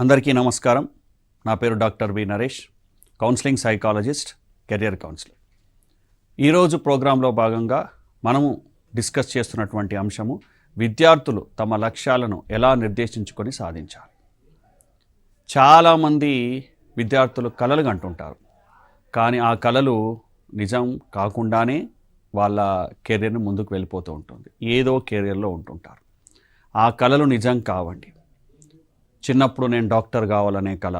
అందరికీ నమస్కారం. నా పేరు doctor V Naresh counselling psychologist career counsellor. ఈరోజు ప్రోగ్రాంలో భాగంగా మనము డిస్కస్ చేస్తున్నటువంటి అంశము విద్యార్థులు తమ లక్ష్యాలను ఎలా నిర్దేశించుకొని సాధించాలి. చాలామంది విద్యార్థులు కలలు అంటుంటారు కానీ ఆ కలలు నిజం కాకుండానే వాళ్ళ కెరీర్ని ముందుకు వెళ్ళిపోతూ ఉంటుంది. ఏదో కెరీర్లో ఉంటుంటారు. ఆ కళలు నిజం కావండి. చిన్నప్పుడు నేను డాక్టర్ కావాలనే కళ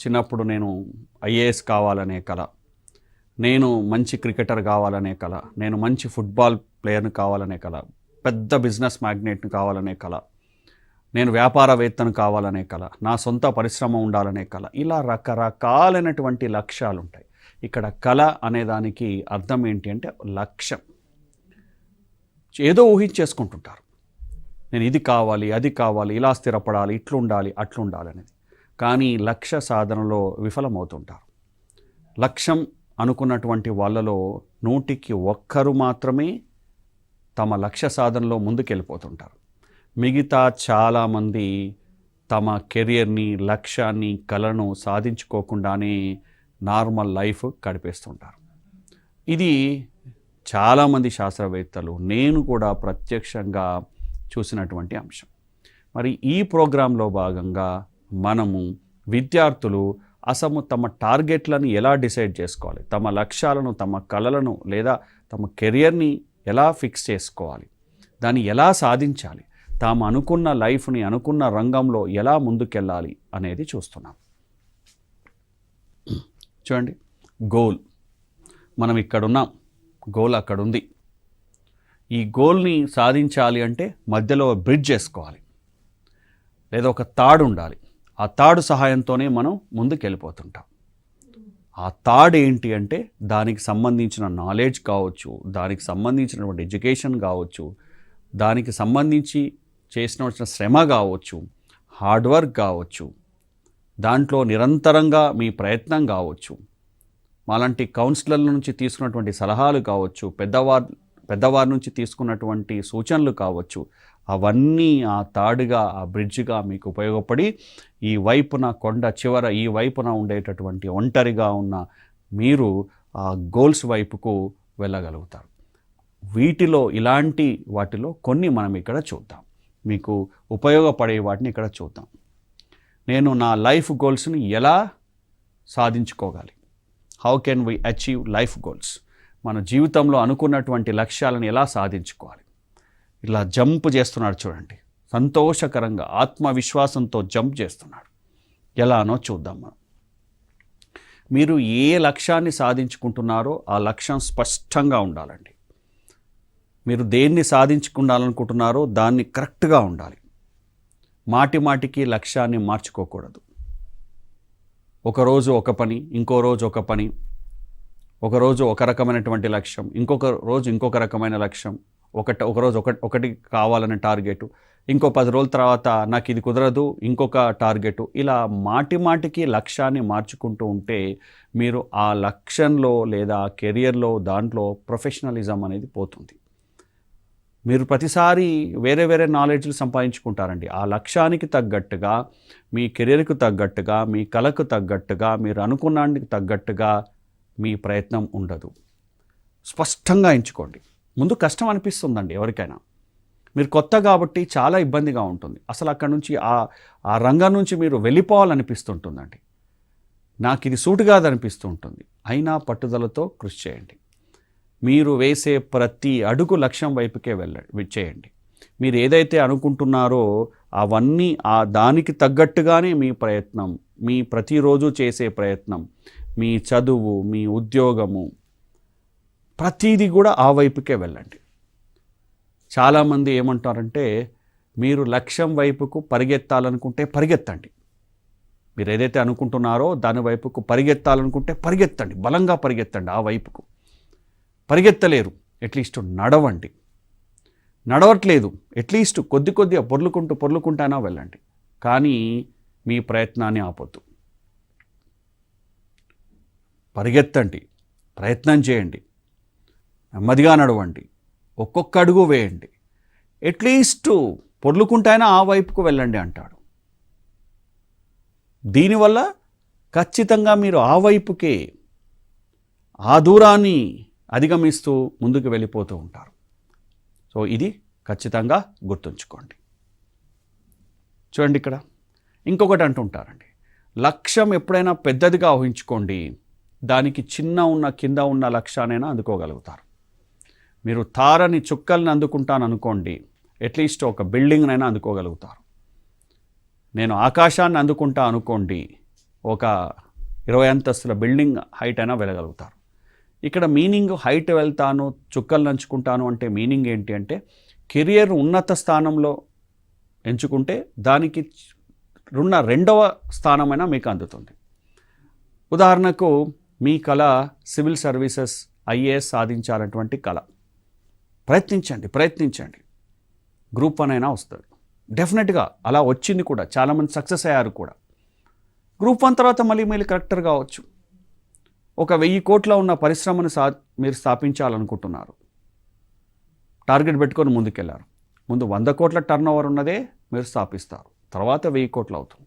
చిన్నప్పుడు నేను ఐఏఎస్ కావాలనే కళ నేను మంచి క్రికెటర్ కావాలనే కళ నేను మంచి ఫుట్బాల్ ప్లేయర్ని కావాలనే కళ పెద్ద బిజినెస్ మ్యాగ్నెట్ని కావాలనే కళ నేను వ్యాపారవేత్తను కావాలనే కళ నా సొంత పరిశ్రమ ఉండాలనే కళ ఇలా రకరకాలైనటువంటి లక్ష్యాలు ఉంటాయి ఇక్కడ కళ అనే దానికి అర్థం ఏంటి అంటే లక్ష్యం. ఏదో ఊహించేసుకుంటుంటారు. నేను ఇది కావాలి అది కావాలి ఇలా స్థిరపడాలి ఇట్లుండాలి అట్లుండాలి అనేది కానీ లక్ష్య సాధనలో విఫలమవుతుంటారు. లక్ష్యం అనుకున్నటువంటి వాళ్ళలో నూటికి ఒక్కరు మాత్రమే తమ లక్ష్య సాధనలో ముందుకెళ్ళిపోతుంటారు. మిగతా చాలామంది తమ కెరియర్ని లక్ష్యాన్ని కళను సాధించుకోకుండానే నార్మల్ లైఫ్ గడిపేస్తుంటారు. ఇది చాలామంది శాస్త్రవేత్తలు నేను కూడా ప్రత్యక్షంగా చూసినటువంటి అంశం. మరి ఈ ప్రోగ్రాంలో భాగంగా మనము విద్యార్థులు అసలు తమ టార్గెట్లను ఎలా డిసైడ్ చేసుకోవాలి? తమ లక్ష్యాలను తమ కళలను లేదా తమ కెరియర్ని ఎలా ఫిక్స్ చేసుకోవాలి? దాన్ని ఎలా సాధించాలి? తాము అనుకున్న లైఫ్ని అనుకున్న రంగంలో ఎలా ముందుకెళ్ళాలి అనేది చూస్తున్నాం. చూడండి. గోల్. మనం ఇక్కడున్నాం. గోల్ అక్కడ ఉంది ఈ గోల్ని సాధించాలి అంటే మధ్యలో బ్రిడ్జ్ చేసుకోవాలి లేదా ఒక తాడు ఉండాలి. ఆ తాడు సహాయంతోనే మనం ముందుకు వెళ్ళిపోతుంటాం ఆ థాడ్ ఏంటి అంటే దానికి సంబంధించిన నాలెడ్జ్ కావచ్చు దానికి సంబంధించినటువంటి ఎడ్యుకేషన్ కావచ్చు దానికి సంబంధించి చేసిన వచ్చిన శ్రమ కావచ్చు హార్డ్ వర్క్ కావచ్చు దాంట్లో నిరంతరంగా మీ ప్రయత్నం కావచ్చు మాలాంటి కౌన్సిలర్ల నుంచి తీసుకున్నటువంటి సలహాలు కావచ్చు పెద్దవారు పెద్దవారి నుంచి తీసుకున్నటువంటి సూచనలు కావచ్చు అవన్నీ ఆ తాడుగా ఆ బ్రిడ్జ్గా మీకు ఉపయోగపడి ఈ వైపున కొండ చివర ఈ వైపున ఉండేటటువంటి ఒంటరిగా ఉన్న మీరు ఆ గోల్స్ వైపుకు వెళ్ళగలుగుతారు. వీటిలో ఇలాంటి వాటిలో కొన్ని మనం ఇక్కడ చూద్దాం. మీకు ఉపయోగపడే వాటిని ఇక్కడ చూద్దాం. నేను నా లైఫ్ గోల్స్ని ఎలా సాధించుకోగలి how can we achieve life goals మన జీవితంలో అనుకున్నటువంటి లక్ష్యాలను ఎలా సాధించుకోవాలి? ఇలా జంప్ చేస్తున్నాడు చూడండి. సంతోషకరంగా ఆత్మవిశ్వాసంతో జంప్ చేస్తున్నాడు. ఎలానో చూద్దాం మనం. మీరు ఏ లక్ష్యాన్ని సాధించుకుంటున్నారో ఆ లక్ష్యం స్పష్టంగా ఉండాలండి. మీరు దేన్ని సాధించుకుండాలనుకుంటున్నారో దాన్ని కరెక్ట్గా ఉండాలి. మాటి మాటికి లక్ష్యాన్ని మార్చుకోకూడదు. ఒకరోజు ఒక పని ఇంకో రోజు ఒక పని ఒకరోజు ఒక రకమైనటువంటి లక్ష్యం ఇంకొక రోజు ఇంకొక రకమైన లక్ష్యం ఒకటి ఒకరోజు ఒక ఒకటి కావాలనే టార్గెట్ ఇంకో పది రోజుల తర్వాత నాకు ఇది కుదరదు ఇంకొక టార్గెట్ ఇలా మాటి మాటికి లక్ష్యాన్ని మార్చుకుంటూ ఉంటే మీరు ఆ లక్ష్యంలో లేదా కెరియర్లో దాంట్లో ప్రొఫెషనలిజం అనేది పోతుంది. మీరు ప్రతిసారి వేరే వేరే నాలెడ్జ్లు సంపాదించుకుంటారండి. ఆ లక్ష్యానికి తగ్గట్టుగా మీ కెరీర్కు తగ్గట్టుగా మీ కళకు తగ్గట్టుగా మీరు అనుకున్నానికి తగ్గట్టుగా మీ ప్రయత్నం ఉండదు. స్పష్టంగా ఎంచుకోండి. ముందు కష్టం అనిపిస్తుందండి ఎవరికైనా. మీరు కొత్త కాబట్టి చాలా ఇబ్బందిగా ఉంటుంది. అసలు అక్కడ నుంచి ఆ ఆ రంగం నుంచి మీరు వెళ్ళిపోవాలనిపిస్తుంటుందండి. నాకు ఇది సూటు కాదనిపిస్తూ ఉంటుంది అయినా పట్టుదలతో కృషి చేయండి. మీరు వేసే ప్రతి అడుగు లక్ష్యం వైపుకే వెళ్ళ చేయండి. మీరు ఏదైతే అనుకుంటున్నారో అవన్నీ ఆ దానికి తగ్గట్టుగానే మీ ప్రయత్నం మీ ప్రతిరోజు చేసే ప్రయత్నం మీ చదువు మీ ఉద్యోగము ప్రతీది కూడా ఆ వైపుకే వెళ్ళండి. చాలామంది ఏమంటారంటే మీరు లక్ష్యం వైపుకు పరిగెత్తాలనుకుంటే పరిగెత్తండి. మీరు ఏదైతే అనుకుంటున్నారో దాని వైపుకు పరిగెత్తాలనుకుంటే పరిగెత్తండి. బలంగా పరిగెత్తండి ఆ వైపుకు. పరిగెత్తలేరు. అట్లీస్ట్ నడవండి. నడవట్లేదు. అట్లీస్ట్ కొద్ది కొద్దిగా పొర్లుకుంటూ పొర్లుకుంటానా వెళ్ళండి. కానీ మీ ప్రయత్నాన్ని ఆపొద్దు. పరిగెత్తండి. ప్రయత్నం చేయండి. నెమ్మదిగా నడవండి. ఒక్కొక్క అడుగు వేయండి. అట్లీస్ట్ పొర్లుకుంటైనా ఆ వైపుకు వెళ్ళండి అంటాడు. దీనివల్ల ఖచ్చితంగా మీరు ఆ వైపుకే ఆ దూరాన్ని అధిగమిస్తూ ముందుకు వెళ్ళిపోతూ ఉంటారు. సో ఇది ఖచ్చితంగా గుర్తుంచుకోండి. చూడండి ఇక్కడ. ఇంకొకటి అంటుంటారండి. లక్ష్యం ఎప్పుడైనా పెద్దదిగా ఊహించుకోండి. దానికి చిన్న ఉన్న కింద ఉన్న లక్ష్యానైనా అందుకోగలుగుతారు. మీరు తారని చుక్కల్ని అందుకుంటాను అనుకోండి అట్లీస్ట్ ఒక బిల్డింగ్నైనా అందుకోగలుగుతారు. నేను ఆకాశాన్ని అందుకుంటా అనుకోండి ఒక ఇరవై అంతస్తుల బిల్డింగ్ హైట్ అయినా వెళ్ళగలుగుతారు. ఇక్కడ మీనింగ్ హైట్ వెళ్తాను చుక్కలు నంచుకుంటాను అంటే మీనింగ్ ఏంటి అంటే కెరియర్ ఉన్నత స్థానంలో ఎంచుకుంటే దానికి ఉన్న రెండవ స్థానమైనా మీకు అందుతుంది. ఉదాహరణకు మీ కళ సివిల్ సర్వీసెస్ ఐఏఎస్ సాధించాలన్నటువంటి కళ. ప్రయత్నించండి ప్రయత్నించండి. గ్రూప్ వన్ అయినా వస్తుంది. డెఫినెట్గా అలా వచ్చింది కూడా చాలామంది సక్సెస్ అయ్యారు కూడా. గ్రూప్ వన్ తర్వాత మళ్ళీ మీరు కరెక్టర్ కావచ్చు. ఒక వెయ్యి కోట్ల ఉన్న పరిశ్రమను సా మీరు స్థాపించాలనుకుంటున్నారు. టార్గెట్ పెట్టుకొని ముందుకెళ్ళారు ముందు వంద కోట్ల టర్న్ ఓవర్ ఉన్నదే మీరు స్థాపిస్తారు. తర్వాత వెయ్యి కోట్లు అవుతుంది.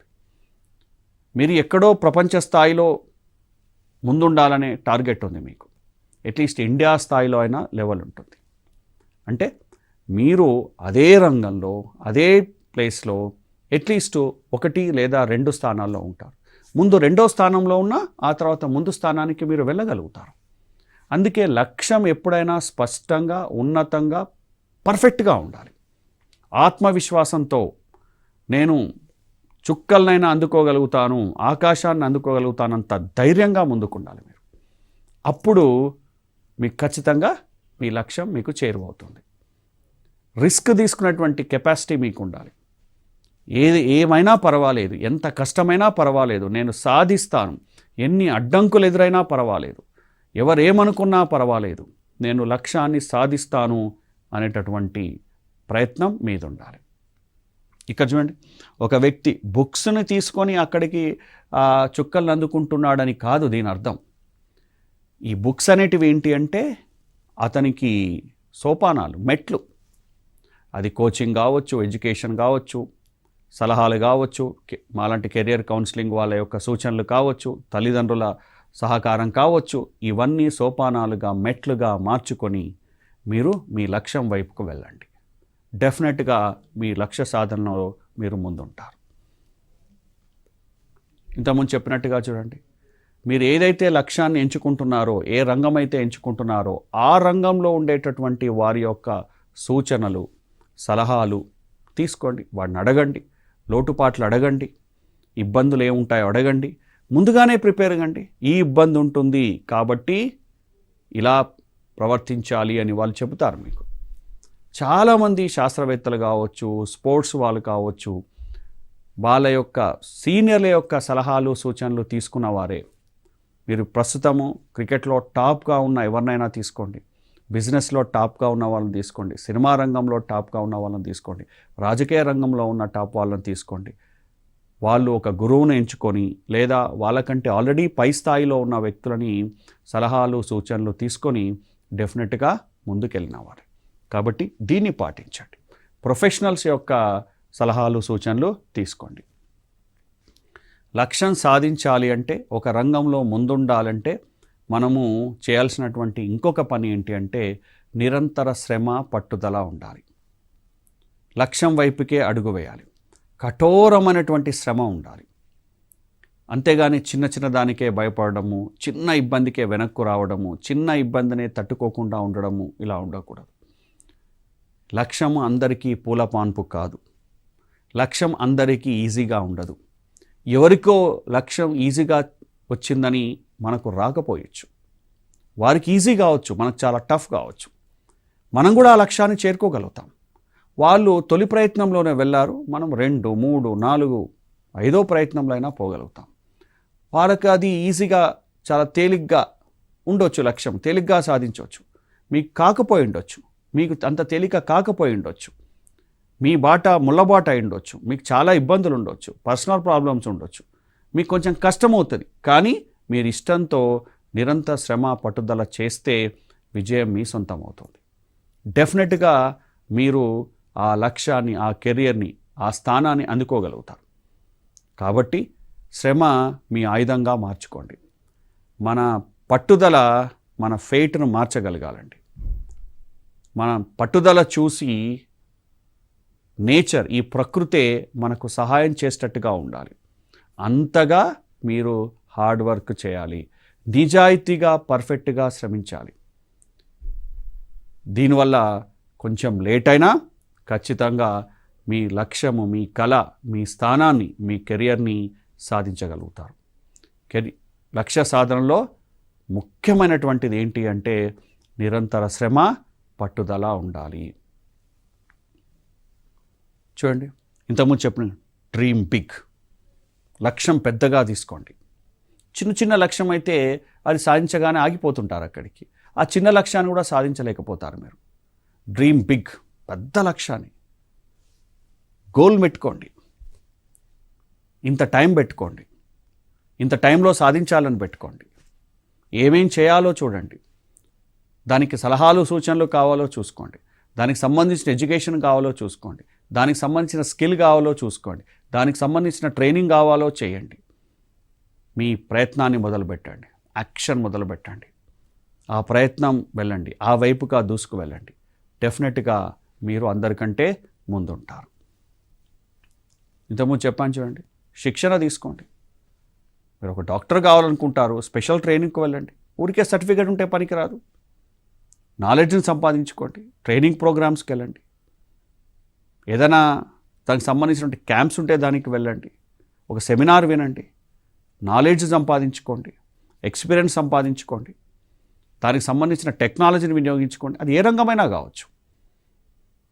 మీరు ఎక్కడో ప్రపంచ స్థాయిలో ముందుండాలనే టార్గెట్ ఉంది మీకు. అట్లీస్ట్ ఇండియా స్థాయిలో అయినా లెవెల్ ఉంటుంది. అంటే మీరు అదే రంగంలో అదే ప్లేస్లో అట్లీస్ట్ ఒకటి లేదా రెండు స్థానాల్లో ఉంటారు. ముందు రెండో స్థానంలో ఉన్న ఆ తర్వాత ముందు స్థానానికి మీరు వెళ్ళగలుగుతారు. అందుకే లక్ష్యం ఎప్పుడైనా స్పష్టంగా ఉన్నతంగా పర్ఫెక్ట్గా ఉండాలి. ఆత్మవిశ్వాసంతో నేను చుక్కలనైనా అందుకోగలుగుతాను ఆకాశాన్ని అందుకోగలుగుతానంత ధైర్యంగా ముందుకుండాలి మీరు. అప్పుడు మీకు ఖచ్చితంగా మీ లక్ష్యం మీకు చేరువవుతుంది. రిస్క్ తీసుకున్నటువంటి కెపాసిటీ మీకు ఉండాలి ఏది ఏమైనా పర్వాలేదు ఎంత కష్టమైనా పర్వాలేదు నేను సాధిస్తాను ఎన్ని అడ్డంకులు ఎదురైనా పర్వాలేదు ఎవరేమనుకున్నా పర్వాలేదు నేను లక్ష్యాన్ని సాధిస్తాను అనేటటువంటి ప్రయత్నం మీద ఉండాలి ఇక్కడ చూడండి. ఒక వ్యక్తి బుక్స్ని తీసుకొని అక్కడికి చుక్కలను అందుకుంటున్నాడని కాదు దీని అర్థం. ఈ బుక్స్ అనేటివి ఏంటి అంటే అతనికి సోపానాలు మెట్లు. అది కోచింగ్ కావచ్చు ఎడ్యుకేషన్ కావచ్చు సలహాలు కావచ్చు మాలాంటి కెరియర్ కౌన్సిలింగ్ వాళ్ళ యొక్క సూచనలు కావచ్చు తల్లిదండ్రుల సహకారం కావచ్చు ఇవన్నీ సోపానాలుగా మెట్లుగా మార్చుకొని మీరు మీ లక్ష్యం వైపుకు వెళ్ళండి. డెఫినెట్గా మీ లక్ష్య సాధనలో మీరు ముందుంటారు. ఇంతకుముందు చెప్పినట్టుగా చూడండి. మీరు ఏదైతే లక్ష్యాన్ని ఎంచుకుంటున్నారో ఏ రంగం అయితే ఎంచుకుంటున్నారో ఆ రంగంలో ఉండేటటువంటి వారి యొక్క సూచనలు సలహాలు తీసుకోండి. వాడిని అడగండి. లోటుపాట్లు అడగండి. ఇబ్బందులు ఏముంటాయో అడగండి. ముందుగానే ప్రిపేర్ కండి. ఈ ఇబ్బంది ఉంటుంది కాబట్టి ఇలా ప్రవర్తించాలి అని వాళ్ళు చెబుతారు మీకు. చాలామంది శాస్త్రవేత్తలు కావచ్చు స్పోర్ట్స్ వాళ్ళు కావచ్చు వాళ్ళ యొక్క సీనియర్ల యొక్క సలహాలు సూచనలు తీసుకున్న వారే. మీరు ప్రస్తుతము క్రికెట్లో టాప్గా ఉన్న ఎవరినైనా తీసుకోండి. బిజినెస్లో టాప్గా ఉన్న వాళ్ళని తీసుకోండి. సినిమా రంగంలో టాప్గా ఉన్న వాళ్ళని తీసుకోండి. రాజకీయ రంగంలో ఉన్న టాప్ వాళ్ళని తీసుకోండి. వాళ్ళు ఒక గురువును ఎంచుకొని లేదా వాళ్ళకంటే ఆల్రెడీ పై స్థాయిలో ఉన్న వ్యక్తులని సలహాలు సూచనలు తీసుకొని డెఫినెట్గా ముందుకెళ్ళిన వారు. కాబట్టి దీన్ని పాటించండి. ప్రొఫెషనల్స్ యొక్క సలహాలు సూచనలు తీసుకోండి. లక్ష్యం సాధించాలి అంటే ఒక రంగంలో ముందుండాలంటే మనము చేయాల్సినటువంటి ఇంకొక పని ఏంటి అంటే నిరంతర శ్రమ పట్టుదల ఉండాలి. లక్ష్యం వైపుకే అడుగు వేయాలి. కఠోరమైనటువంటి శ్రమ ఉండాలి. అంతేగాని చిన్న చిన్న దానికే భయపడము చిన్న ఇబ్బందికే వెనక్కు రావడము చిన్న ఇబ్బందినే తట్టుకోకుండా ఉండడము ఇలా ఉండకూడదు. లక్ష్యం అందరికీ పూల పాన్పు కాదు. లక్ష్యం అందరికీ ఈజీగా ఉండదు. ఎవరికో లక్ష్యం ఈజీగా వచ్చిందని మనకు రాకపోయచ్చు. వారికి ఈజీ కావచ్చు మనకు చాలా టఫ్ కావచ్చు. మనం కూడా ఆ లక్ష్యాన్ని చేరుకోగలుగుతాం. వాళ్ళు తొలి ప్రయత్నంలోనే వెళ్ళారు మనం రెండు మూడు నాలుగు ఐదో ప్రయత్నంలో అయినా పోగలుగుతాం. వాళ్ళకి అది ఈజీగా చాలా తేలిగ్గా ఉండొచ్చు లక్ష్యం తేలిగ్గా సాధించవచ్చు మీకు కాకపోయి ఉండొచ్చు. మీకు అంత తేలిక కాకపోయి ఉండొచ్చు. మీ బాట ముళ్ళబాట అయి ఉండొచ్చు. మీకు చాలా ఇబ్బందులు ఉండొచ్చు. పర్సనల్ ప్రాబ్లమ్స్ ఉండొచ్చు. మీకు కొంచెం కష్టమవుతుంది. కానీ మీరు ఇష్టంతో నిరంతర శ్రమ పట్టుదల చేస్తే విజయం మీ సొంతం అవుతుంది డెఫినెట్గా మీరు ఆ లక్ష్యాన్ని ఆ కెరియర్ని ఆ స్థానాన్ని అందుకోగలుగుతారు. కాబట్టి శ్రమ మీ ఆయుధంగా మార్చుకోండి. మన పట్టుదల మన ఫేట్ను మార్చగలగాలండి. మన పట్టుదల చూసి నేచర్ ఈ ప్రకృతే మనకు సహాయం చేసేటట్టుగా ఉండాలి. అంతగా మీరు హార్డ్ వర్క్ చేయాలి. నిజాయితీగా పర్ఫెక్ట్గా శ్రమించాలి. దీనివల్ల కొంచెం లేట్ అయినా ఖచ్చితంగా మీ లక్ష్యము మీ కళ మీ స్థానాన్ని మీ కెరియర్ని సాధించగలుగుతారు. కెరి లక్ష్య సాధనలో ముఖ్యమైనటువంటిది ఏంటి అంటే నిరంతర శ్రమ పట్టుదల ఉండాలి. చూడండి ఇంతకుముందు చెప్పిన డ్రీమ్ బిగ్ లక్ష్యం పెద్దగా తీసుకోండి. చిన్న చిన్న లక్ష్యం అయితే అది సాధించగానే ఆగిపోతుంటారు అక్కడికి. ఆ చిన్న లక్ష్యాన్ని కూడా సాధించలేకపోతారు మీరు. డ్రీమ్ బిగ్ పెద్ద లక్ష్యాన్ని. గోల్ పెట్టుకోండి ఇంత టైం పెట్టుకోండి. ఇంత టైంలో సాధించాలని పెట్టుకోండి. ఏమేం చేయాలో చూడండి. దానికి సలహాలు సూచనలు కావాలో చూసుకోండి. దానికి సంబంధించిన ఎడ్యుకేషన్ కావాలో చూసుకోండి. దానికి సంబంధించిన స్కిల్ కావాలో చూసుకోండి. దానికి సంబంధించిన ట్రైనింగ్ కావాలో చేయండి. మీ ప్రయత్నాన్ని మొదలుపెట్టండి. యాక్షన్ మొదలుపెట్టండి. ఆ ప్రయత్నం వెళ్ళండి. ఆ వైపుగా దూసుకు వెళ్ళండి. డెఫినెట్గా మీరు అందరికంటే ముందుంటారు. ఇంతకుముందు చెప్పాను చూడండి. శిక్షణ తీసుకోండి. మీరు ఒక డాక్టర్ కావాలనుకుంటారు. స్పెషల్ ట్రైనింగ్కి వెళ్ళండి. ఊరికే సర్టిఫికేట్ ఉంటే పనికిరాదు. నాలెడ్జ్ని సంపాదించుకోండి. ట్రైనింగ్ ప్రోగ్రామ్స్కి వెళ్ళండి. ఏదైనా దానికి సంబంధించిన క్యాంప్స్ ఉంటే దానికి వెళ్ళండి. ఒక సెమినార్ వినండి. నాలెడ్జ్ సంపాదించుకోండి. ఎక్స్పీరియన్స్ సంపాదించుకోండి. దానికి సంబంధించిన టెక్నాలజీని వినియోగించుకోండి. అది ఏ రంగమైనా కావచ్చు.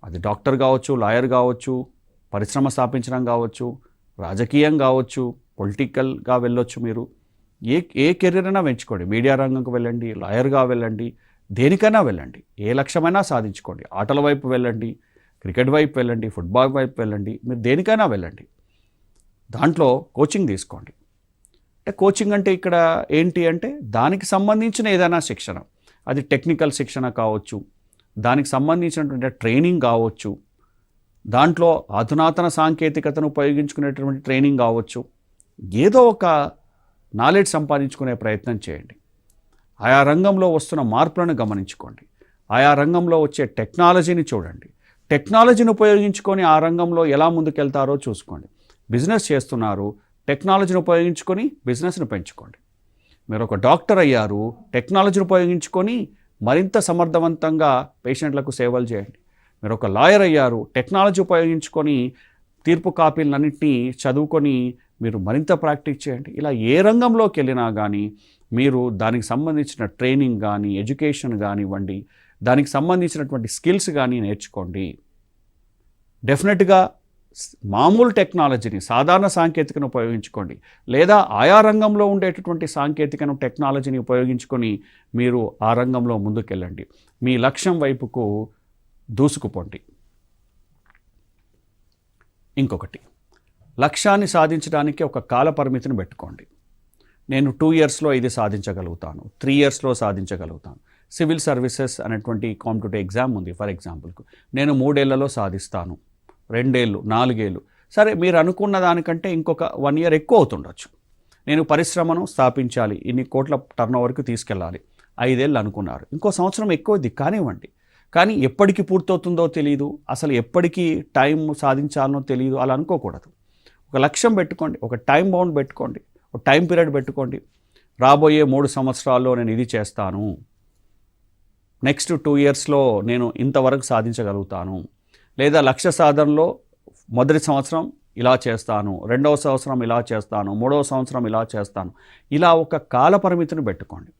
అది డాక్టర్ కావచ్చు లాయర్ కావచ్చు పరిశ్రమ స్థాపించడం కావచ్చు రాజకీయం కావచ్చు పొలిటికల్గా వెళ్ళొచ్చు మీరు. ఏ ఏ కెరీర్ అయినా పెంచుకోండి. మీడియా రంగంకు వెళ్ళండి లాయర్గా వెళ్ళండి దేనికైనా వెళ్ళండి. ఏ లక్ష్యమైనా సాధించుకోండి. ఆటల వైపు వెళ్ళండి క్రికెట్ వైపు వెళ్ళండి ఫుట్బాల్ వైపు వెళ్ళండి మీరు దేనికైనా వెళ్ళండి. దాంట్లో కోచింగ్ తీసుకోండి. అంటే కోచింగ్ అంటే ఇక్కడ ఏంటి అంటే దానికి సంబంధించిన ఏదైనా శిక్షణ. అది టెక్నికల్ శిక్షణ కావచ్చు దానికి సంబంధించినటువంటి ట్రైనింగ్ కావచ్చు దాంట్లో అధునాతన సాంకేతికతను ఉపయోగించుకునేటువంటి ట్రైనింగ్ కావచ్చు. ఏదో ఒక నాలెడ్జ్ సంపాదించుకునే ప్రయత్నం చేయండి. ఆయా రంగంలో వస్తున్న మార్పులను గమనించుకోండి. ఆయా రంగంలో వచ్చే టెక్నాలజీని చూడండి. టెక్నాలజీని ఉపయోగించుకొని ఆ రంగంలో ఎలా ముందుకెళ్తారో చూసుకోండి. బిజినెస్ చేస్తున్నారు టెక్నాలజీని ఉపయోగించుకొని బిజినెస్ని పెంచుకోండి. మీరు ఒక డాక్టర్ అయ్యారు టెక్నాలజీని ఉపయోగించుకొని మరింత సమర్థవంతంగా పేషెంట్లకు సేవలు చేయండి. మీరు ఒక లాయర్ అయ్యారు టెక్నాలజీ ఉపయోగించుకొని తీర్పు కాపీలన్నింటినీ చదువుకొని మీరు మరింత ప్రాక్టీస్ చేయండి. ఇలా ఏ రంగంలోకి వెళ్ళినా కానీ మీరు దానికి సంబంధించిన ట్రైనింగ్ కానీ ఎడ్యుకేషన్ కానివ్వండి దానికి సంబంధించినటువంటి స్కిల్స్ కానీ నేర్చుకోండి. డెఫినెట్గా మామూలు టెక్నాలజీని సాధారణ సాంకేతికను ఉపయోగించుకోండి. లేదా ఆయా రంగంలో ఉండేటటువంటి సాంకేతికను టెక్నాలజీని ఉపయోగించుకొని మీరు ఆ రంగంలో ముందుకెళ్ళండి. మీ లక్ష్యం వైపుకు దూసుకుపోండి. ఇంకొకటి లక్ష్యాన్ని సాధించడానికి ఒక కాల పరిమితిని పెట్టుకోండి. నేను టూ ఇయర్స్లో ఇది సాధించగలుగుతాను. త్రీ ఇయర్స్లో సాధించగలుగుతాను. సివిల్ సర్వీసెస్ అనేటువంటి కాంపిటేటివ్ ఎగ్జామ్ ఉంది ఫర్ ఎగ్జాంపుల్కు. నేను మూడేళ్ళలో సాధిస్తాను. రెండేళ్ళు నాలుగేళ్ళు సరే మీరు అనుకున్న దానికంటే ఇంకొక వన్ ఇయర్ ఎక్కువ అవుతుండొచ్చు. నేను పరిశ్రమను స్థాపించాలి ఇన్ని కోట్ల టర్న్ ఓవర్కి తీసుకెళ్ళాలి. ఐదేళ్ళు అనుకున్నారు. ఇంకో సంవత్సరం ఎక్కువది కానివ్వండి. కానీ ఎప్పటికి పూర్తవుతుందో తెలియదు అసలు ఎప్పటికి టైం సాధించాలనో తెలియదు అలా అనుకోకూడదు. ఒక లక్ష్యం పెట్టుకోండి ఒక టైం బౌండ్ పెట్టుకోండి. టైం పీరియడ్ పెట్టుకోండి. రాబోయే మూడు సంవత్సరాల్లో నేను ఇది చేస్తాను. నెక్స్ట్ టూ ఇయర్స్లో నేను ఇంతవరకు సాధించగలుగుతాను. లేదా లక్ష్య సాధనలో మొదటి సంవత్సరం ఇలా చేస్తాను రెండవ సంవత్సరం ఇలా చేస్తాను మూడవ సంవత్సరం ఇలా చేస్తాను. ఇలా ఒక కాల పరిమితిని పెట్టుకోండి.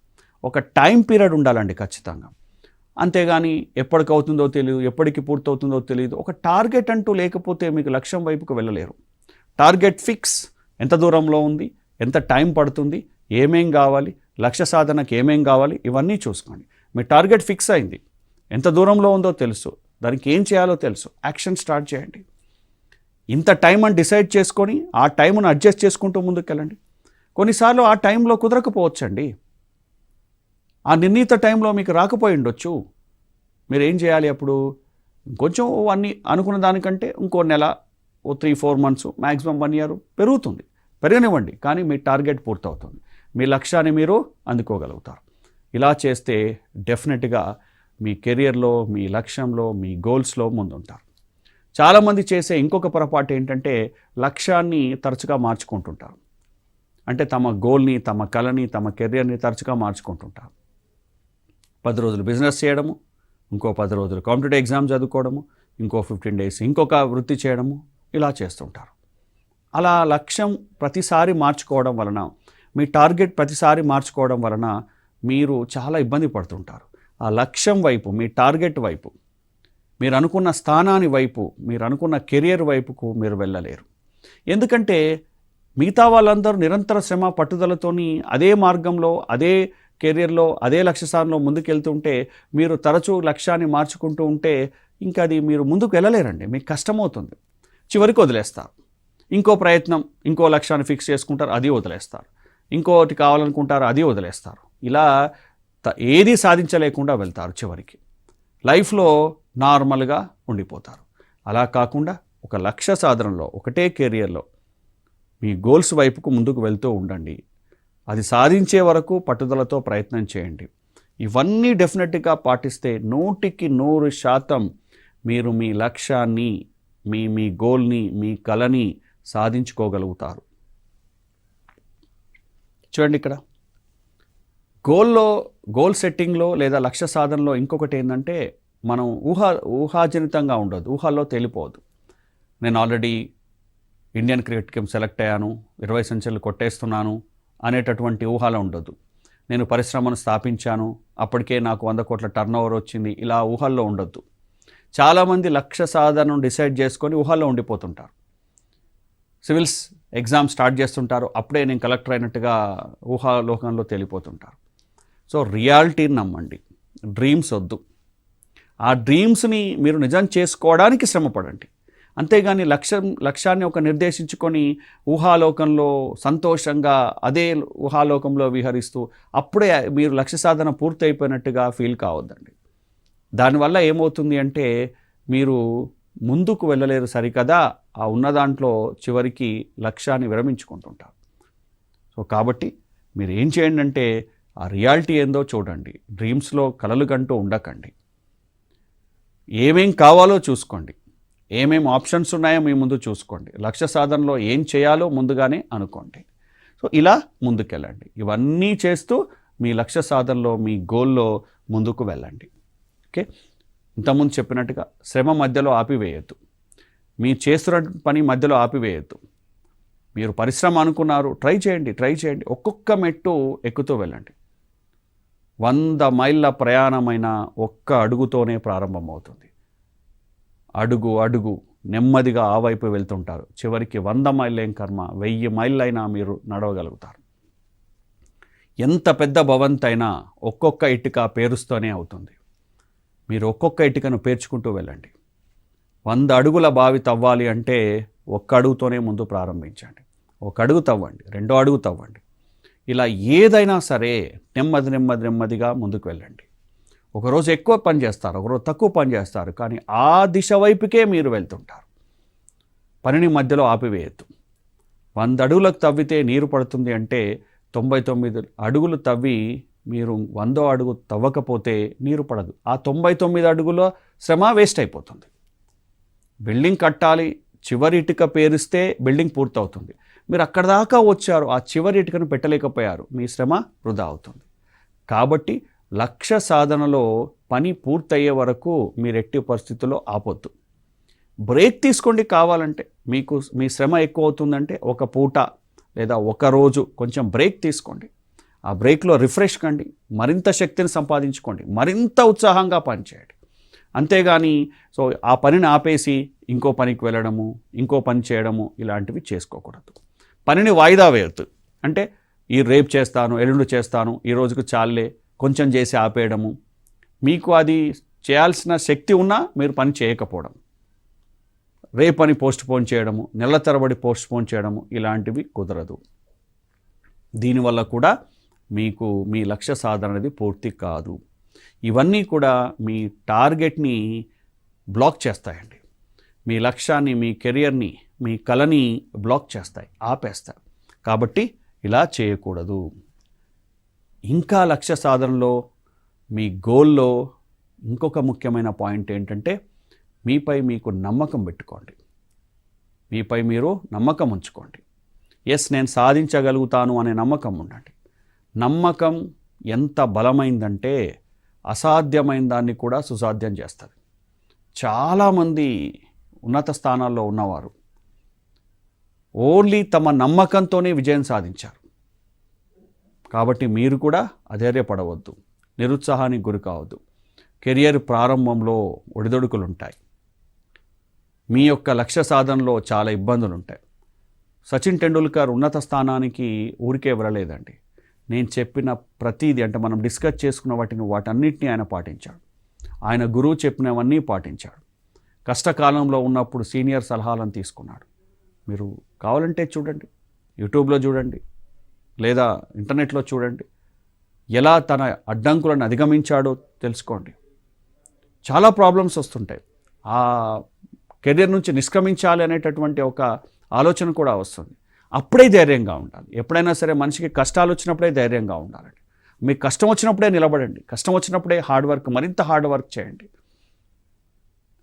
ఒక టైం పీరియడ్ ఉండాలండి ఖచ్చితంగా. అంతేగాని ఎప్పటికి అవుతుందో తెలియదు ఎప్పటికి పూర్తవుతుందో తెలియదు ఒక టార్గెట్ అంటూ లేకపోతే మీకు లక్ష్యం వైపుకు వెళ్ళలేరు. టార్గెట్ ఫిక్స్ ఎంత దూరంలో ఉంది? ఎంత టైం పడుతుంది ఏమేం కావాలి లక్ష్య సాధనకు ఏమేం కావాలి ఇవన్నీ చూసుకోండి. మీ టార్గెట్ ఫిక్స్ అయింది. ఎంత దూరంలో ఉందో తెలుసు. దానికి ఏం చేయాలో తెలుసు. యాక్షన్ స్టార్ట్ చేయండి. ఇంత టైం అని డిసైడ్ చేసుకొని ఆ టైంను అడ్జస్ట్ చేసుకుంటూ ముందుకెళ్ళండి. కొన్నిసార్లు ఆ టైంలో కుదరకపోవచ్చండి. ఆ నిర్ణీత టైంలో మీకు రాకపోయి ఉండొచ్చు. మీరు ఏం చేయాలి అప్పుడు? కొంచెం అన్ని అనుకున్న దానికంటే ఇంకో నెల ఓ three four months maximum one year పెరుగుతుంది. పెరగనివ్వండి కానీ మీ టార్గెట్ పూర్తవుతుంది. మీ లక్ష్యాన్ని మీరు అందుకోగలుగుతారు. ఇలా చేస్తే డెఫినెట్గా మీ కెరియర్లో మీ లక్ష్యంలో మీ గోల్స్లో ముందుంటారు. చాలామంది చేసే ఇంకొక పొరపాటు ఏంటంటే లక్ష్యాన్ని తరచుగా మార్చుకుంటుంటారు. అంటే తమ గోల్ని తమ కళని తమ కెరియర్ని తరచుగా మార్చుకుంటుంటారు. పది రోజులు బిజినెస్ చేయడము ఇంకో పది రోజులు కాంపిటేటివ్ ఎగ్జామ్ చదువుకోవడము ఇంకో ఫిఫ్టీన్ డేస్ ఇంకొక వృత్తి చేయడము ఇలా చేస్తుంటారు. అలా లక్ష్యం ప్రతిసారి మార్చుకోవడం వలన మీ టార్గెట్ ప్రతిసారి మార్చుకోవడం వలన మీరు చాలా ఇబ్బంది పడుతుంటారు. ఆ లక్ష్యం వైపు మీ టార్గెట్ వైపు మీరు అనుకున్న స్థానాన్ని వైపు మీరు అనుకున్న కెరియర్ వైపుకు మీరు వెళ్ళలేరు. ఎందుకంటే మిగతా వాళ్ళందరూ నిరంతర శ్రమ పట్టుదలతోని అదే మార్గంలో అదే కెరియర్లో అదే లక్ష్య స్థానంలో ముందుకెళ్తుంటే మీరు తరచూ లక్ష్యాన్ని మార్చుకుంటూ ఉంటే ఇంకా అది మీరు ముందుకు వెళ్ళలేరండి. మీకు కష్టమవుతుంది. చివరికి వదిలేస్తారు. ఇంకో ప్రయత్నం ఇంకో లక్ష్యాన్ని ఫిక్స్ చేసుకుంటారు అది వదిలేస్తారు. ఇంకోటి కావాలనుకుంటారు అది వదిలేస్తారు. ఇలా త- ఏది సాధించలేకుండా వెళ్తారు చివరికి. లైఫ్లో నార్మల్గా ఉండిపోతారు. అలా కాకుండా ఒక లక్ష్య సాధనలో ఒకటే కెరియర్లో మీ గోల్స్ వైపుకు ముందుకు వెళ్తూ ఉండండి. అది సాధించే వరకు పట్టుదలతో ప్రయత్నం చేయండి. ఇవన్నీ డెఫినెట్గా పాటిస్తే నూటికి నూరు శాతం మీరు మీ లక్ష్యాన్ని మీ మీ గోల్ని మీ కళని సాధించుకోగలుగుతారు. చూడండి ఇక్కడ. గోల్లో గోల్ సెట్టింగ్లో లేదా లక్ష్య సాధనలో ఇంకొకటి ఏంటంటే మనం ఊహా ఊహాజనితంగా ఉండదు. ఊహల్లో తేలిపోదు నేను already Indian cricket team select అయ్యాను. ఇరవై సెంచరీలు కొట్టేస్తున్నాను అనేటటువంటి ఊహలో ఉండదు నేను పరిశ్రమను స్థాపించాను. అప్పటికే నాకు వంద కోట్ల టర్న్ ఓవర్ వచ్చింది. ఇలా ఊహల్లో ఉండొద్దు. చాలామంది లక్ష్య సాధనను డిసైడ్ చేసుకొని ఊహల్లో ఉండిపోతుంటారు. సివిల్స్ ఎగ్జామ్ స్టార్ట్ చేస్తుంటారు అప్పుడే నేను కలెక్టర్ అయినట్టుగా ఊహాలోకంలో తేలిపోతుంటారు. సో రియాలిటీని నమ్మండి డ్రీమ్స్ వద్దు. ఆ డ్రీమ్స్ని మీరు నిజం చేసుకోవడానికి శ్రమపడండి. అంతేగాని లక్ష్యం లక్ష్యాన్ని ఒక నిర్దేశించుకొని ఊహాలోకంలో సంతోషంగా అదే ఊహాలోకంలో విహరిస్తూ అప్పుడే మీరు లక్ష్య సాధన పూర్తయిపోయినట్టుగా ఫీల్ కావద్దండి. దానివల్ల ఏమవుతుంది అంటే మీరు ముందుకు వెళ్ళలేరు సరికదా ఆ ఉన్న దాంట్లో చివరికి లక్ష్యాన్ని విరమించుకుంటుంటారు. సో కాబట్టి మీరు ఏం చేయండి అంటే ఆ రియాలిటీ ఏందో చూడండి. డ్రీమ్స్లో కలలు కంటూ ఉండకండి. ఏమేం కావాలో చూసుకోండి. ఏమేం ఆప్షన్స్ ఉన్నాయో మీ ముందు చూసుకోండి. లక్ష్య సాధనలో ఏం చేయాలో ముందుగానే అనుకోండి. సో ఇలా ముందుకెళ్ళండి. ఇవన్నీ చేస్తూ మీ లక్ష్య సాధనలో మీ గోల్లో ముందుకు వెళ్ళండి. ఓకే? ఇంతకుముందు చెప్పినట్టుగా శ్రమ మధ్యలో ఆపివేయద్దు. మీరు చేస్తున్న పని మధ్యలో ఆపివేయద్దు. మీరు పరిశ్రమ అనుకున్నారు ట్రై చేయండి ట్రై చేయండి. ఒక్కొక్క మెట్టు ఎక్కుతూ వెళ్ళండి. వంద మైళ్ళ ప్రయాణమైన ఒక్క అడుగుతోనే ప్రారంభమవుతుంది. అడుగు అడుగు నెమ్మదిగా ఆ వైపు వెళ్తుంటారు. చివరికి వంద మైళ్ళేం కర్మ వెయ్యి మైళ్ళైనా మీరు నడవగలుగుతారు. ఎంత పెద్ద భవంతైనా ఒక్కొక్క ఇటుక పేరుస్తూనే అవుతుంది. మీరు ఒక్కొక్క ఇటుకను పేర్చుకుంటూ వెళ్ళండి. వంద అడుగుల బావి తవ్వాలి అంటే ఒక్క అడుగుతోనే ముందు ప్రారంభించండి. ఒక అడుగు తవ్వండి రెండో అడుగు తవ్వండి. ఇలా ఏదైనా సరే నెమ్మది నెమ్మది నెమ్మదిగా ముందుకు వెళ్ళండి. ఒకరోజు ఎక్కువ పని చేస్తారు ఒకరోజు తక్కువ పని చేస్తారు కానీ ఆ దిశ వైపుకే మీరు వెళ్తుంటారు. పనిని మధ్యలో ఆపివేయద్దు. వంద అడుగులకు తవ్వితే నీరు పడుతుంది అంటే తొంభై తొమ్మిది అడుగులు తవ్వి మీరు వందో అడుగు తవ్వకపోతే నీరు పడదు. ఆ తొంభై తొమ్మిది అడుగుల శ్రమ వేస్ట్ అయిపోతుంది. బిల్డింగ్ కట్టాలి చివరి ఇటుక పేరిస్తే బిల్డింగ్ పూర్తవుతుంది. మీరు అక్కడ దాకా వచ్చారు ఆ చివరి ఇటుకను పెట్టలేకపోయారు మీ శ్రమ వృధా అవుతుంది. కాబట్టి లక్ష్య సాధనలో పని పూర్తయ్యే వరకు మీరు ఎట్టి పరిస్థితుల్లో ఆపొద్దు. బ్రేక్ తీసుకోండి కావాలంటే మీకు మీ శ్రమ ఎక్కువ అవుతుందంటే ఒక పూట లేదా ఒక రోజు కొంచెం బ్రేక్ తీసుకోండి. ఆ బ్రేక్లో రిఫ్రెష్ కండి మరింత శక్తిని సంపాదించుకోండి మరింత ఉత్సాహంగా పనిచేయండి. అంతేగాని సో ఆ పనిని ఆపేసి ఇంకో పనికి వెళ్ళడము ఇంకో పని చేయడము ఇలాంటివి చేసుకోకూడదు. పనిని వాయిదా వేయద్దు. అంటే ఈ రేపు చేస్తాను ఎల్లుండి చేస్తాను ఈ రోజుకు చాలే కొంచెం చేసి ఆపేయడము. మీకు అది చేయాల్సిన శక్తి ఉన్నా మీరు పని చేయకపోవడం. రేపని పోస్ట్ పోన్ చేయడము నెల తరబడి పోస్ట్ పోన్ చేయడము ఇలాంటివి కుదరదు. దీనివల్ల కూడా మీకు మీ లక్ష్య సాధన అనేది పూర్తి కాదు. ఇవన్నీ కూడా మీ టార్గెట్ని బ్లాక్ చేస్తాయండి. మీ లక్ష్యాన్ని మీ కెరియర్ని మీ కళని బ్లాక్ చేస్తాయి ఆపేస్తాయి. కాబట్టి ఇలా చేయకూడదు. ఇంకా లక్ష్య సాధనలో మీ గోల్లో ఇంకొక ముఖ్యమైన పాయింట్ ఏంటంటే మీపై మీకు నమ్మకం పెట్టుకోండి. మీపై మీరు నమ్మకం ఉంచుకోండి. ఎస్ నేను సాధించగలుగుతాను అనే నమ్మకం ఉండండి. నమ్మకం ఎంత బలమైందంటే అసాధ్యమైన దాన్ని కూడా సుసాధ్యం చేస్తుంది. చాలామంది ఉన్నత స్థానాల్లో ఉన్నవారు ఓన్లీ తమ నమ్మకంతోనే విజయం సాధించారు. కాబట్టి మీరు కూడా అధైర్యపడవద్దు నిరుత్సాహానికి గురి కావద్దు. కెరియర్ ప్రారంభంలో ఒడిదొడుకులు ఉంటాయి మీ యొక్క లక్ష్య సాధనలో చాలా ఇబ్బందులు ఉంటాయి సచిన్ టెండూల్కర్ ఉన్నత స్థానానికి ఊరికే వెళ్ళలేదండి నేను చెప్పిన ప్రతీది అంటే మనం డిస్కస్ చేసుకున్న వాటిని వాటన్నిటిని ఆయన పాటించాడు. ఆయన గురువు చెప్పినవన్నీ పాటించాడు. కష్టకాలంలో ఉన్నప్పుడు సీనియర్ సలహాలను తీసుకున్నాడు. మీరు కావాలంటే చూడండి యూట్యూబ్లో చూడండి లేదా ఇంటర్నెట్లో చూడండి ఎలా తన అడ్డంకులను అధిగమించాడో తెలుసుకోండి. చాలా ప్రాబ్లమ్స్ వస్తుంటాయి. ఆ కెరీర్ నుంచి నిష్క్రమించాలి అనేటటువంటి ఒక ఆలోచన కూడా వస్తుంది. అప్పుడే ధైర్యంగా ఉండాలి. ఎప్పుడైనా సరే మనిషికి కష్టాలు వచ్చినప్పుడే ధైర్యంగా ఉండాలండి. మీకు కష్టం వచ్చినప్పుడే నిలబడండి. కష్టం వచ్చినప్పుడే హార్డ్ వర్క్ మరింత హార్డ్ వర్క్ చేయండి.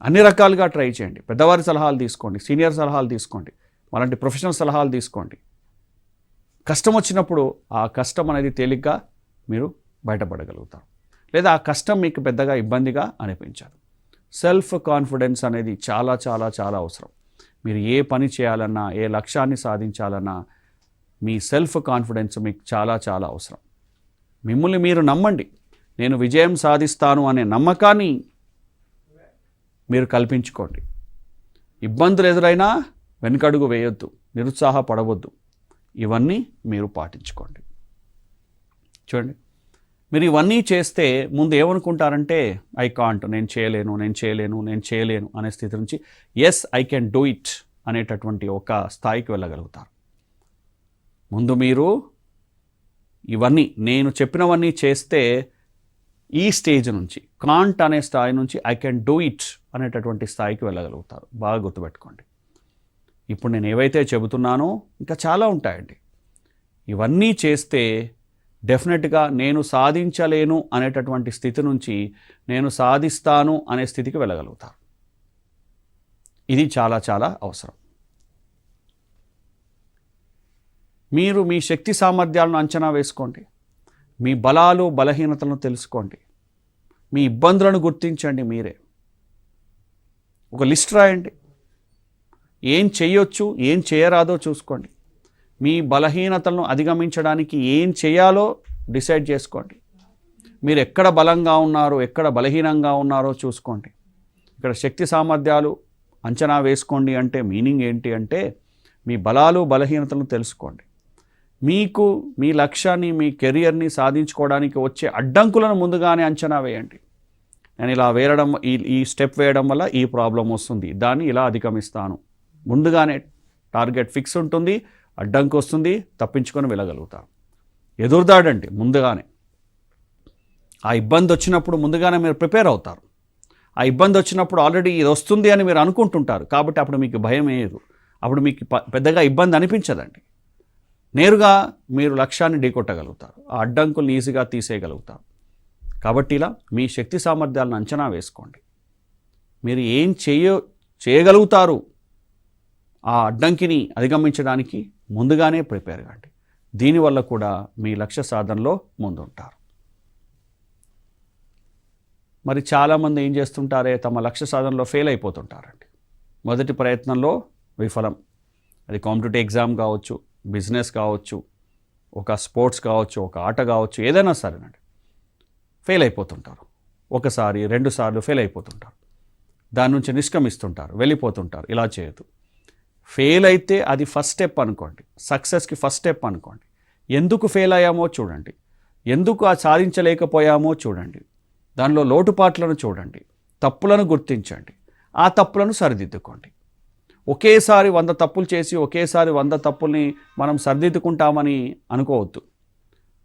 అన్ని రకాలుగా ట్రై చేయండి. పెద్దవారి సలహాలు తీసుకోండి సీనియర్ సలహాలు తీసుకోండి అలాంటి ప్రొఫెషనల్ సలహాలు తీసుకోండి. కష్టం వచ్చినప్పుడు ఆ కష్టం అనేది తేలిగ్గా మీరు బయటపడగలుగుతారు. లేదా ఆ కష్టం మీకు పెద్దగా ఇబ్బందిగా అనిపించదు. సెల్ఫ్ కాన్ఫిడెన్స్ అనేది చాలా చాలా చాలా అవసరం. మీరు ఏ పని చేయాలన్నా ఏ లక్ష్యాన్ని సాధించాలన్నా మీ సెల్ఫ్ కాన్ఫిడెన్స్ మీకు చాలా చాలా అవసరం. మిమ్మల్ని మీరు నమ్మండి. నేను విజయం సాధిస్తాను అనే నమ్మకాన్ని మీరు కల్పించుకోండి. ఇబ్బందులు ఎదురైనా వెనుకడుగు వేయొద్దు నిరుత్సాహపడవద్దు. ఇవన్నీ మీరు పాటించుకోండి. చూడండి. మీరు ఇవన్నీ చేస్తే ముందు ఏమనుకుంటారంటే ఐ కాంట్ నేను చేయలేను నేను చేయలేను నేను చేయలేను అనే స్థితి నుంచి yes I can do it అనేటటువంటి ఒక స్థాయికి వెళ్ళగలుగుతారు. ముందు మీరు ఇవన్నీ నేను చెప్పినవన్నీ చేస్తే ఈ స్టేజ్ నుంచి కాంట్ అనే స్థాయి నుంచి ఐ కెన్ డూ ఇట్ అనేటటువంటి స్థాయికి వెళ్ళగలుగుతారు. బాగా గుర్తుపెట్టుకోండి. ఇప్పుడు నేను ఏవైతే చెబుతున్నానో ఇంకా చాలా ఉంటాయండి. ఇవన్నీ చేస్తే డెఫినెట్గా నేను సాధించలేను అనేటటువంటి స్థితి నుంచి నేను సాధిస్తాను అనే స్థితికి వెళ్ళగలుగుతారు ఇది చాలా చాలా అవసరం. మీరు మీ శక్తి సామర్థ్యాలను అంచనా వేసుకోండి. మీ బలాలు బలహీనతలను తెలుసుకోండి. మీ ఇబ్బందులను గుర్తించండి మీరే. ఒక లిస్ట్ రాయండి. ఏం చేయొచ్చు ఏం చేయరాదో చూసుకోండి. మీ బలహీనతలను అధిగమించడానికి ఏం చేయాలో డిసైడ్ చేసుకోండి. మీరు ఎక్కడ బలంగా ఉన్నారో ఎక్కడ బలహీనంగా ఉన్నారో చూసుకోండి. ఇక్కడ శక్తి సామర్థ్యాలు అంచనా వేసుకోండి అంటే మీనింగ్ ఏంటి అంటే మీ బలాలు బలహీనతలను తెలుసుకోండి. మీకు మీ లక్ష్యాన్ని మీ కెరియర్ని సాధించుకోవడానికి వచ్చే అడ్డంకులను ముందుగానే అంచనా వేయండి. నేను ఇలా వేయడం ఈ ఈ స్టెప్ వేయడం వల్ల ఈ ప్రాబ్లం వస్తుంది. దాన్ని ఇలా అధిగమిస్తాను. ముందుగానే టార్గెట్ ఫిక్స్ ఉంటుంది. అడ్డంకి వస్తుంది తప్పించుకొని వెళ్ళగలుగుతాం. ఎదురుదాడండి ముందుగానే. ఆ ఇబ్బంది వచ్చినప్పుడు ముందుగానే మీరు ప్రిపేర్ అవుతారు. ఆ ఇబ్బంది వచ్చినప్పుడు ఆల్రెడీ ఇది వస్తుంది అని మీరు అనుకుంటుంటారు. కాబట్టి అప్పుడు మీకు భయం వేయదు. అప్పుడు మీకు ప- పెద్దగా ఇబ్బంది అనిపించదండి. నేరుగా మీరు లక్ష్యాన్ని ఢీకొట్టగలుగుతారు. ఆ అడ్డంకుల్ని ఈజీగా తీసేయగలుగుతారు. కాబట్టి ఇలా మీ శక్తి సామర్థ్యాలను అంచనా వేసుకోండి. మీరు ఏం చేయ చేయగలుగుతారు ఆ అడ్డంకిని అధిగమించడానికి ముందుగానే ప్రిపేర్ కాండి. దీనివల్ల కూడా మీ లక్ష్య సాధనలో ముందుంటారు. మరి చాలామంది ఏం చేస్తుంటారే? తమ లక్ష్య సాధనలో ఫెయిల్ అయిపోతుంటారండి. మొదటి ప్రయత్నంలో విఫలం. అది కాంపిటేటివ్ ఎగ్జామ్ కావచ్చు బిజినెస్ కావచ్చు ఒక స్పోర్ట్స్ కావచ్చు ఒక ఆట కావచ్చు ఏదైనా సరేనండి. ఫెయిల్ అయిపోతుంటారు. ఒకసారి రెండు సార్లు ఫెయిల్ అయిపోతుంటారు. దాని నుంచి నిష్క్రమిస్తుంటారు వెళ్ళిపోతుంటారు. ఇలా చేయదు ఫెయిల్ అయితే అది ఫస్ట్ స్టెప్ అనుకోండి. సక్సెస్కి ఫస్ట్ స్టెప్ అనుకోండి. ఎందుకు ఫెయిల్ అయ్యామో చూడండి. ఎందుకు ఆ సాధించలేకపోయామో చూడండి. దానిలో లోటుపాట్లను చూడండి. తప్పులను గుర్తించండి. ఆ తప్పులను సరిదిద్దుకోండి. ఒకేసారి వంద తప్పులు చేసి ఒకేసారి వంద తప్పుల్ని మనం సరిదిద్దుకుంటామని అనుకోవద్దు.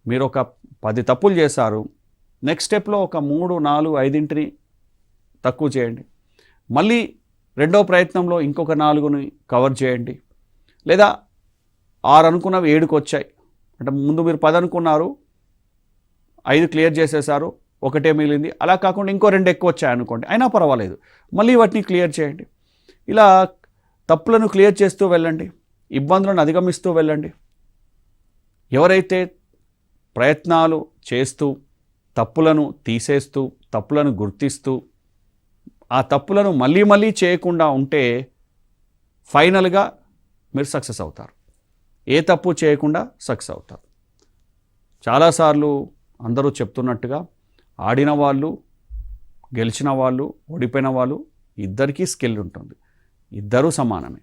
మీరు ఒక పది తప్పులు చేశారు. నెక్స్ట్ స్టెప్లో ఒక మూడు నాలుగు ఐదింటిని తక్కువ చేయండి. మళ్ళీ రెండో ప్రయత్నంలో ఇంకొక నాలుగుని కవర్ చేయండి. లేదా ఆరు అనుకున్నవి ఏడుకు వచ్చాయి. అంటే ముందు మీరు పది అనుకున్నారు ఐదు క్లియర్ చేసేసారు ఒకటే మిగిలింది. అలా కాకుండా ఇంకో రెండు ఎక్కువ వచ్చాయి అనుకోండి. అయినా పర్వాలేదు. మళ్ళీ వాటిని క్లియర్ చేయండి. ఇలా తప్పులను క్లియర్ చేస్తూ వెళ్ళండి. ఇబ్బందులను అధిగమిస్తూ వెళ్ళండి. ఎవరైతే ప్రయత్నాలు చేస్తూ తప్పులను తీసేస్తూ తప్పులను గుర్తిస్తూ ఆ తప్పులను మళ్ళీ మళ్ళీ చేయకుండా ఉంటే ఫైనల్గా మీరు సక్సెస్ అవుతారు. ఏ తప్పు చేయకుండా సక్సెస్ అవుతారు. చాలాసార్లు అందరూ చెప్తున్నట్టుగా ఆడిన వాళ్ళు గెలిచిన వాళ్ళు ఓడిపోయిన వాళ్ళు ఇద్దరికీ స్కిల్ ఉంటుంది. ఇద్దరూ సమానమే.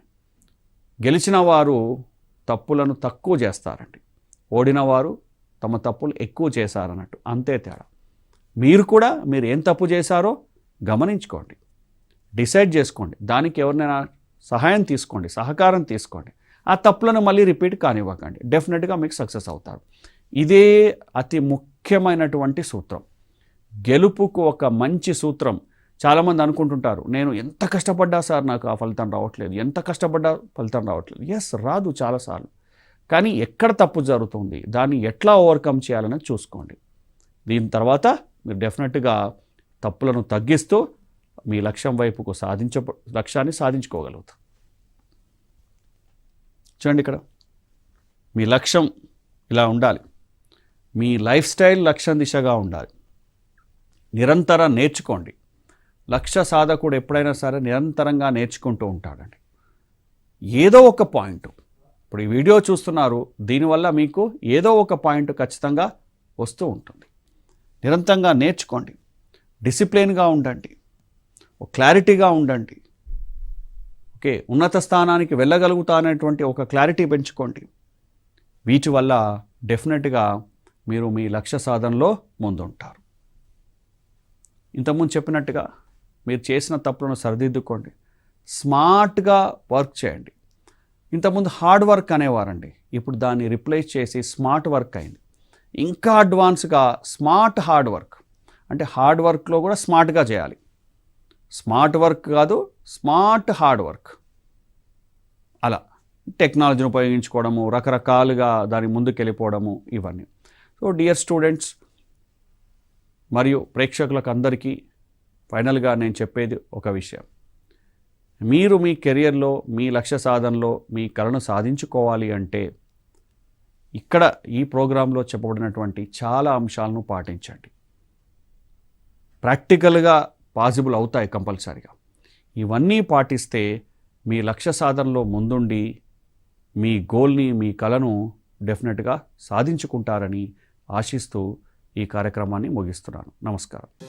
గెలిచిన వారు తప్పులను తక్కువ చేస్తారండి. ఓడిన వారు తమ తప్పులు ఎక్కువ చేశారన్నట్టు. అంతే తేడా. మీరు కూడా మీరు ఏం తప్పు చేశారో గమనించుకోండి. డిసైడ్ చేసుకోండి. దానికి ఎవరినైనా సహాయం తీసుకోండి సహకారం తీసుకోండి. ఆ తప్పులను మళ్ళీ రిపీట్ కానివ్వకండి. డెఫినెట్గా మీకు సక్సెస్ అవుతారు. ఇదే అతి ముఖ్యమైనటువంటి సూత్రం. గెలుపుకు ఒక మంచి సూత్రం. చాలామంది అనుకుంటుంటారు నేను ఎంత కష్టపడ్డా సార్ నాకు ఆ ఫలితం రావట్లేదు. ఎంత కష్టపడ్డా ఫలితం రావట్లేదు. ఎస్ రాదు చాలాసార్లు. కానీ ఎక్కడ తప్పు జరుగుతుంది దాన్ని ఎట్లా ఓవర్కమ్ చేయాలని చూసుకోండి. దీని తర్వాత మీరు డెఫినెట్గా తప్పులను తగ్గిస్తూ మీ లక్ష్యం వైపుకు సాధించ లక్ష్యాన్ని సాధించుకోగలుగుతాం. చూడండి ఇక్కడ. మీ లక్ష్యం ఇలా ఉండాలి. మీ లైఫ్ స్టైల్ లక్ష్యం దిశగా ఉండాలి. నిరంతరం నేర్చుకోండి. లక్ష్య సాధకుడు ఎప్పుడైనా సరే నిరంతరంగా నేర్చుకుంటూ ఉంటాడండి. ఏదో ఒక పాయింట్. ఇప్పుడు ఈ వీడియో చూస్తున్నారు. దీనివల్ల మీకు ఏదో ఒక పాయింట్ ఖచ్చితంగా వస్తూ ఉంటుంది. నిరంతరంగా నేర్చుకోండి. డిసిప్లిన్గా ఉండండి. క్లారిటీగా ఉండండి. ఓకే ఉన్నత స్థానానికి వెళ్ళగలుగుతానటువంటి ఒక క్లారిటీ పెంచుకోండి. వీటి వల్ల డెఫినెట్గా మీరు మీ లక్ష్య సాధనలో ముందుంటారు. ఇంతకుముందు చెప్పినట్టుగా మీరు చేసిన తప్పులను సరిదిద్దుకోండి. స్మార్ట్గా వర్క్ చేయండి. ఇంతకుముందు హార్డ్ వర్క్ అనేవారండి. ఇప్పుడు దాన్ని రిప్లేస్ చేసి స్మార్ట్ వర్క్ అయింది. ఇంకా అడ్వాన్స్గా స్మార్ట్ హార్డ్ వర్క్. అంటే హార్డ్ వర్క్లో కూడా స్మార్ట్గా చేయాలి. స్మార్ట్ వర్క్ కాదు స్మార్ట్ హార్డ్ వర్క్. అలా. టెక్నాలజీని ఉపయోగించుకోవడము రకరకాలుగా దాని ముందుకెళ్ళిపోవడము ఇవన్నీ. సో డియర్ స్టూడెంట్స్ మరియు ప్రేక్షకులకు అందరికీ ఫైనల్గా నేను చెప్పేది ఒక విషయం. మీరు మీ కెరియర్లో మీ లక్ష్య సాధనలో మీ కళను సాధించుకోవాలి అంటే ఇక్కడ ఈ ప్రోగ్రాంలో చెప్పబడినటువంటి చాలా అంశాలను పాటించండి. ప్రాక్టికల్గా పాసిబుల్ అవుతాయి కంపల్సరిగా. ఇవన్నీ పాటిస్తే మీ లక్ష్య సాధనలో ముందుండి మీ గోల్ని మీ కళను డెఫినెట్గా సాధించుకుంటారని ఆశిస్తూ ఈ కార్యక్రమాన్ని ముగిస్తున్నాను. నమస్కారం.